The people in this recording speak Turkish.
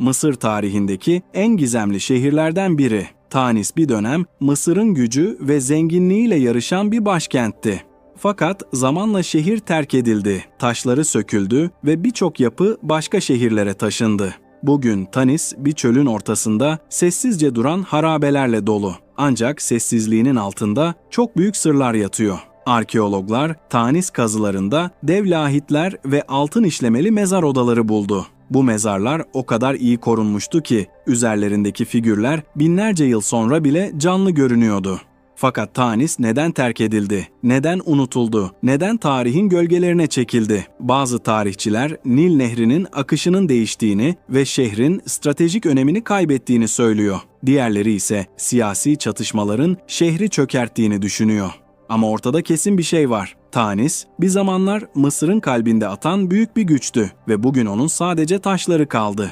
Mısır tarihindeki en gizemli şehirlerden biri. Tanis bir dönem Mısır'ın gücü ve zenginliğiyle yarışan bir başkentti. Fakat zamanla şehir terk edildi, taşları söküldü ve birçok yapı başka şehirlere taşındı. Bugün Tanis bir çölün ortasında sessizce duran harabelerle dolu. Ancak sessizliğinin altında çok büyük sırlar yatıyor. Arkeologlar Tanis kazılarında dev lahitler ve altın işlemeli mezar odaları buldu. Bu mezarlar o kadar iyi korunmuştu ki üzerlerindeki figürler binlerce yıl sonra bile canlı görünüyordu. Fakat Tanis neden terk edildi? Neden unutuldu? Neden tarihin gölgelerine çekildi? Bazı tarihçiler Nil Nehri'nin akışının değiştiğini ve şehrin stratejik önemini kaybettiğini söylüyor. Diğerleri ise siyasi çatışmaların şehri çökerttiğini düşünüyor. Ama ortada kesin bir şey var. Tanis, bir zamanlar Mısır'ın kalbinde atan büyük bir güçtü ve bugün onun sadece taşları kaldı.